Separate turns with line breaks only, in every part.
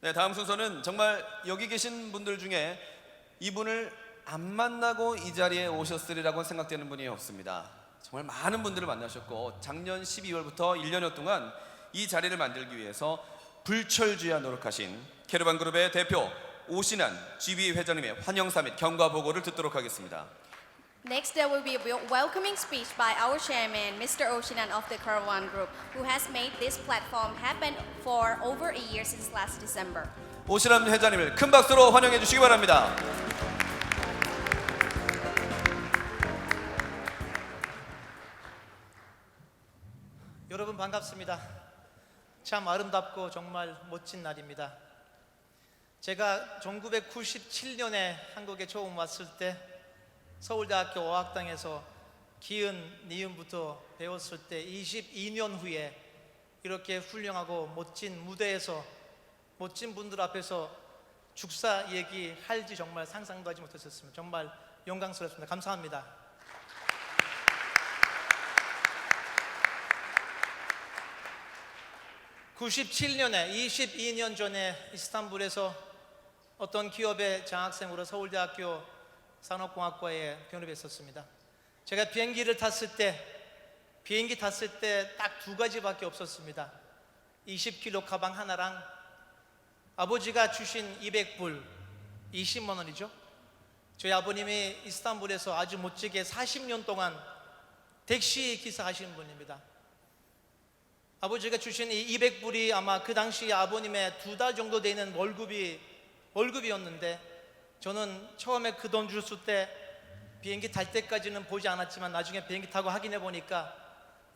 네, 다음 순서는 정말 여기 계신 분들 중에 이분을 안 만나고 이 자리에 오셨으리라고 생각되는 분이 없습니다. 정말 많은 분들을 만나셨고 작년 12월부터 1년여 동안 이 자리를 만들기 위해서 불철주야 노력하신 캐르반 그룹의 대표 오신환 GB 회장님의 환영사 및 경과 보고를 듣도록 하겠습니다.
Next, there will be a wel- welcoming speech by our chairman, Mr. Oshinan of the Karawan Group, who has made this platform happen for over a year since last December.
오신환 회장님을 큰 박수로 환영해 주시기 바랍니다.
여러분 반갑습니다. 참 아름답고 정말 멋진 날입니다. 제가 1997년에 한국에 처음 왔을 때 서울대학교 어학당에서 기은, 니은부터 배웠을 때 22년 후에 이렇게 훌륭하고 멋진 무대에서 멋진 분들 앞에서 축사 얘기할지 정말 상상도 하지 못했었습니다. 정말 영광스럽습니다. 감사합니다. 97년에 22년 전에 이스탄불에서 어떤 기업의 장학생으로 서울대학교 산업공학과에 편입했었습니다. 제가 비행기를 탔을 때 비행기 탔을 때 딱 두 가지밖에 없었습니다. 20kg 가방 하나랑 아버지가 주신 200불 20만 원이죠. 저희 아버님이 이스탄불에서 아주 멋지게 40년 동안 택시 기사 하시는 분입니다. 아버지가 주신 이 200불이 아마 그 당시 아버님의 두 달 정도 되는 월급이 월급이었는데 저는 처음에 그돈 줬을 때 비행기 탈 때까지는 보지 않았지만 나중에 비행기 타고 확인해 보니까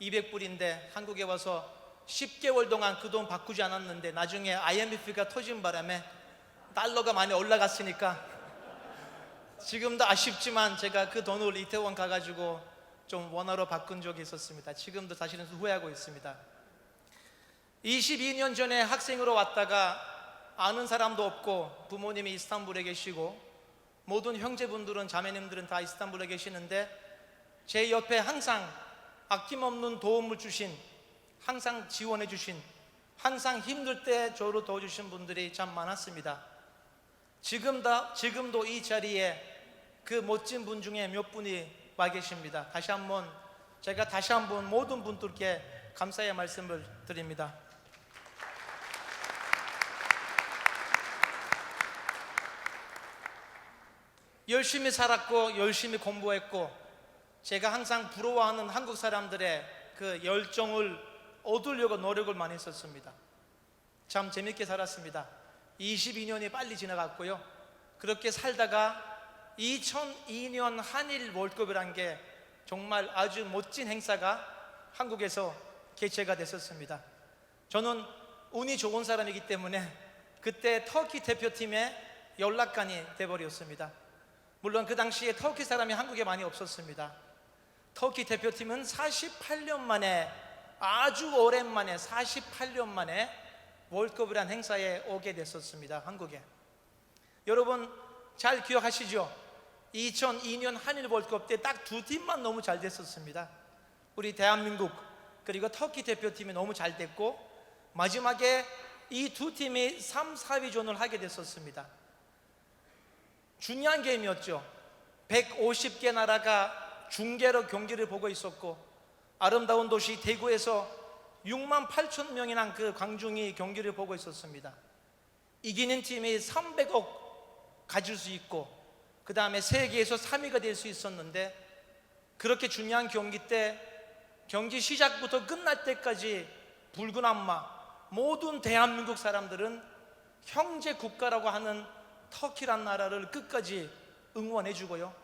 200불인데 한국에 와서 10개월 동안 그 돈 바꾸지 않았는데 나중에 IMF가 터진 바람에 달러가 많이 올라갔으니까 지금도 아쉽지만 제가 그 돈을 이태원 가가지고 좀 원화로 바꾼 적이 있었습니다. 지금도 사실은 후회하고 있습니다. 22년 전에 학생으로 왔다가 아는 사람도 없고 부모님이 이스탄불에 계시고 모든 형제분들은 자매님들은 다 이스탄불에 계시는데 제 옆에 항상 아낌없는 도움을 주신 항상 지원해 주신 항상 힘들 때 저를 도와주신 분들이 참 많았습니다. 지금도 지금도 이 자리에 그 멋진 분 중에 몇 분이 와 계십니다. 다시 한번 제가 다시 한번 모든 분들께 감사의 말씀을 드립니다. 열심히 살았고 열심히 공부했고 제가 항상 부러워하는 한국 사람들의 그 열정을 얻으려고 노력을 많이 했었습니다. 참 재밌게 살았습니다. 22년이 빨리 지나갔고요. 그렇게 살다가 2002년 한일 월드컵이란 게 정말 아주 멋진 행사가 한국에서 개최가 됐었습니다. 저는 운이 좋은 사람이기 때문에 그때 터키 대표팀의 연락관이 돼버렸습니다. 물론 그 당시에 터키 사람이 한국에 많이 없었습니다. 터키 대표팀은 48년 만에 아주 오랜만에 48년 만에 월드컵이란 행사에 오게 됐었습니다. 한국에. 여러분 잘 기억하시죠? 2002년 한일 월드컵 때 딱 두 팀만 너무 잘 됐었습니다. 우리 대한민국 그리고 터키 대표팀이 너무 잘 됐고 마지막에 이 두 팀이 3, 4위전을 하게 됐었습니다. 중요한 게임이었죠. 150개 나라가 중계로 경기를 보고 있었고 아름다운 도시 대구에서 6만 8천 명이나 그 광중이 경기를 보고 있었습니다. 이기는 팀이 300억 가질 수 있고 그 다음에 세계에서 3위가 될 수 있었는데 그렇게 중요한 경기 때 경기 시작부터 끝날 때까지 붉은 안마 모든 대한민국 사람들은 형제 국가라고 하는 터키란 나라를 끝까지 응원해 주고요.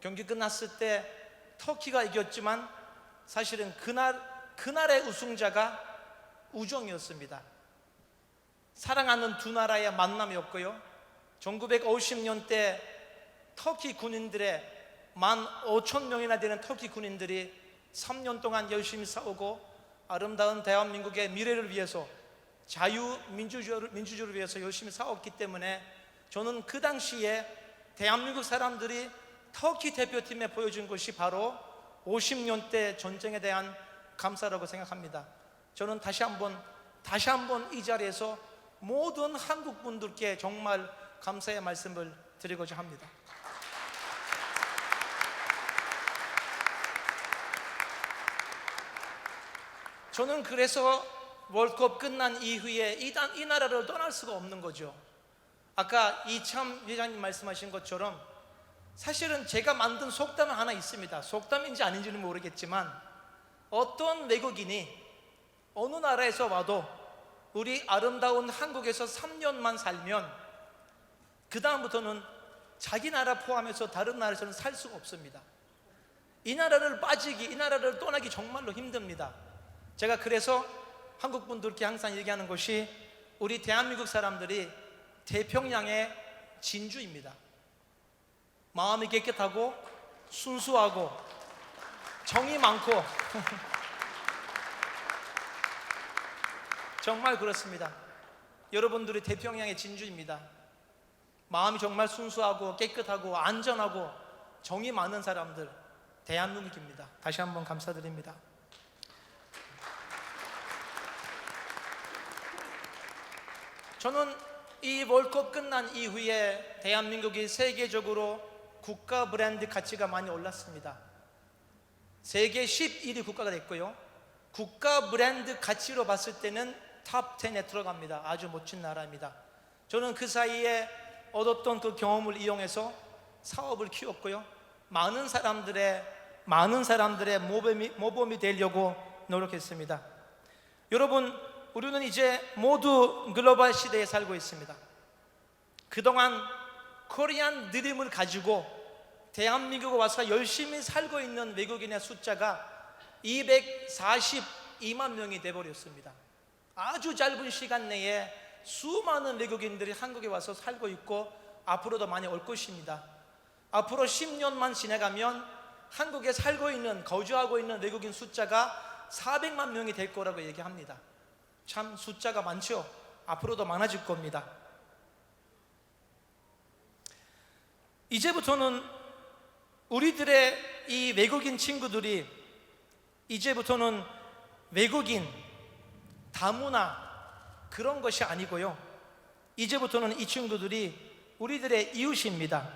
경기 끝났을 때 터키가 이겼지만 사실은 그날 그날의 우승자가 우정이었습니다. 사랑하는 두 나라의 만남이었고요. 1950년 때 터키 군인들의 만 5천 명이나 되는 터키 군인들이 3년 동안 열심히 싸우고 아름다운 대한민국의 미래를 위해서 자유 민주주의를, 민주주의를 위해서 열심히 싸웠기 때문에 저는 그 당시에 대한민국 사람들이 터키 대표팀에 보여준 것이 바로 50년 대 전쟁에 대한 감사라고 생각합니다. 저는 다시 한번 다시 한번 이 자리에서 모든 한국 분들께 정말 감사의 말씀을 드리고자 합니다. 저는 그래서 월드컵 끝난 이후에 이, 단- 이 나라를 떠날 수가 없는 거죠. 아까 이참 회장님 말씀하신 것처럼 사실은 제가 만든 속담 하나 있습니다. 속담인지 아닌지는 모르겠지만 어떤 외국인이 어느 나라에서 와도 우리 아름다운 한국에서 3년만 살면 그 다음부터는 자기 나라 포함해서 다른 나라에서는 살 수가 없습니다. 이 나라를 빠지기, 이 나라를 떠나기 정말로 힘듭니다. 제가 그래서 한국 분들께 항상 얘기하는 것이 우리 대한민국 사람들이 태평양의 진주입니다. 마음이 깨끗하고 순수하고 정이 많고 정말 그렇습니다. 여러분들이 태평양의 진주입니다. 마음이 정말 순수하고 깨끗하고 안전하고 정이 많은 사람들 대한민국입니다. 다시 한번 감사드립니다. 저는 이 월컵 끝난 이후에 대한민국이 세계적으로 국가 브랜드 가치가 많이 올랐습니다. 세계 11위 국가가 됐고요. 국가 브랜드 가치로 봤을 때는 탑 10에 들어갑니다. 아주 멋진 나라입니다. 저는 그 사이에 얻었던 그 경험을 이용해서 사업을 키웠고요. 많은 사람들의 많은 사람들의 모범이, 모범이 되려고 노력했습니다. 여러분, 우리는 이제 모두 글로벌 시대에 살고 있습니다. 그동안 코리안 드림을 가지고 대한민국에 와서 열심히 살고 있는 외국인의 숫자가 242만 명이 돼버렸습니다. 아주 짧은 시간 내에 수많은 외국인들이 한국에 와서 살고 있고 앞으로도 많이 올 것입니다. 앞으로 10년만 지나가면 한국에 살고 있는 거주하고 있는 외국인 숫자가 400만 명이 될 거라고 얘기합니다. 참 숫자가 많죠. 앞으로도 많아질 겁니다. 이제부터는 우리들의 이 외국인 친구들이 이제부터는 외국인 다문화 그런 것이 아니고요. 이제부터는 이 친구들이 우리들의 이웃입니다.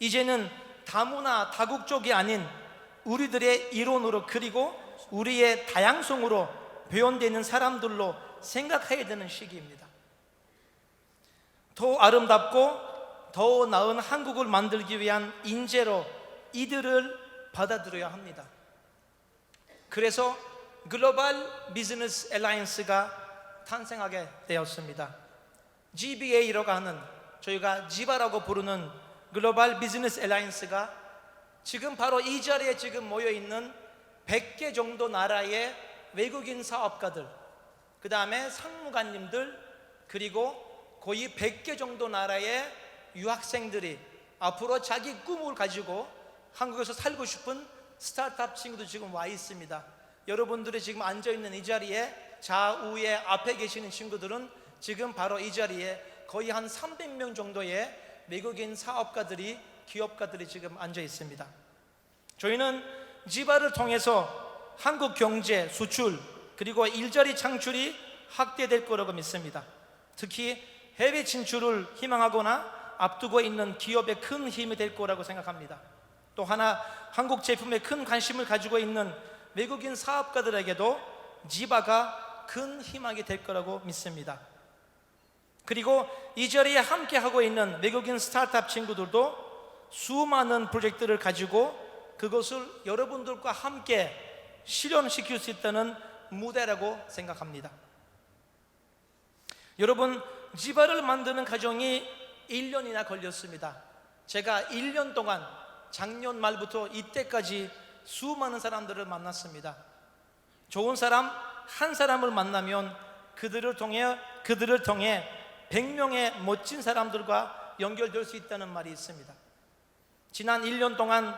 이제는 다문화 다국적이 아닌 우리들의 이론으로 그리고 우리의 다양성으로 표현되는 사람들로 생각해야 되는 시기입니다. 더 아름답고 더 나은 한국을 만들기 위한 인재로 이들을 받아들여야 합니다. 그래서 글로벌 비즈니스 엘라이언스가 탄생하게 되었습니다. GBA라고 하는 저희가 지바라고 부르는 글로벌 비즈니스 엘라이언스가 지금 바로 이 자리에 지금 모여 있는 100개 정도 나라의 외국인 사업가들, 그 다음에 상무관님들, 그리고 거의 100개 정도 나라의 유학생들이 앞으로 자기 꿈을 가지고 한국에서 살고 싶은 스타트업 친구도 지금 와 있습니다. 여러분들이 지금 앉아 있는 이 자리에 좌우에 앞에 계시는 친구들은 지금 바로 이 자리에 거의 한 300명 정도의 외국인 사업가들이 기업가들이 지금 앉아 있습니다. 저희는 지바를 통해서 한국 경제 수출 그리고 일자리 창출이 확대될 거라고 믿습니다. 특히 해외 진출을 희망하거나 앞두고 있는 기업에 큰 힘이 될 거라고 생각합니다. 또 하나 한국 제품에 큰 관심을 가지고 있는 외국인 사업가들에게도 지바가 큰 희망이 될 거라고 믿습니다. 그리고 이 자리에 함께 하고 있는 외국인 스타트업 친구들도 수많은 프로젝트를 가지고 그것을 여러분들과 함께 실현시킬 수 있다는 무대라고 생각합니다. 여러분, 지바를 만드는 과정이 1년이나 걸렸습니다. 제가 1년 동안 작년 말부터 이때까지 수많은 사람들을 만났습니다. 좋은 사람 한 사람을 만나면 그들을 통해 그들을 통해 100명의 멋진 사람들과 연결될 수 있다는 말이 있습니다. 지난 1년 동안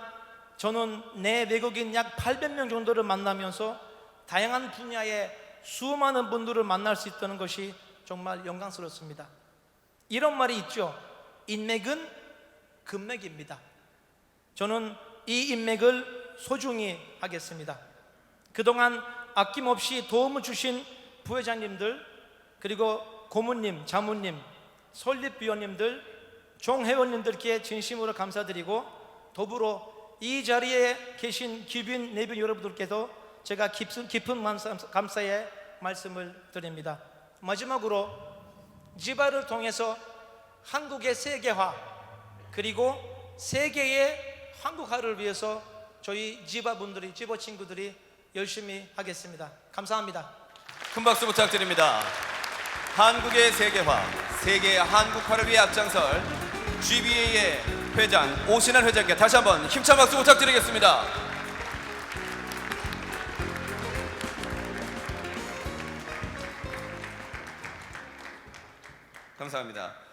저는 내 외국인 약 800명 정도를 만나면서 다양한 분야의 수많은 분들을 만날 수 있다는 것이 정말 영광스럽습니다. 이런 말이 있죠. 인맥은 금맥입니다. 저는 이 인맥을 소중히 하겠습니다. 그동안 아낌없이 도움을 주신 부회장님들 그리고 고문님, 자문님, 설립위원님들, 종회원님들께 진심으로 감사드리고 더불어 이 자리에 계신 귀빈 내빈 여러분들께도 제가 깊은, 깊은 감사, 감사의 말씀을 드립니다. 마지막으로 지바를 통해서 한국의 세계화 그리고 세계의 한국화를 위해서 저희 지바 분들이 지바 친구들이 열심히 하겠습니다. 감사합니다.
큰 박수 부탁드립니다. 한국의 세계화, 세계의 한국화를 위해 앞장설 GBA의 회장 오신환 회장께 다시 한번 힘찬 박수 부탁드리겠습니다. 감사합니다.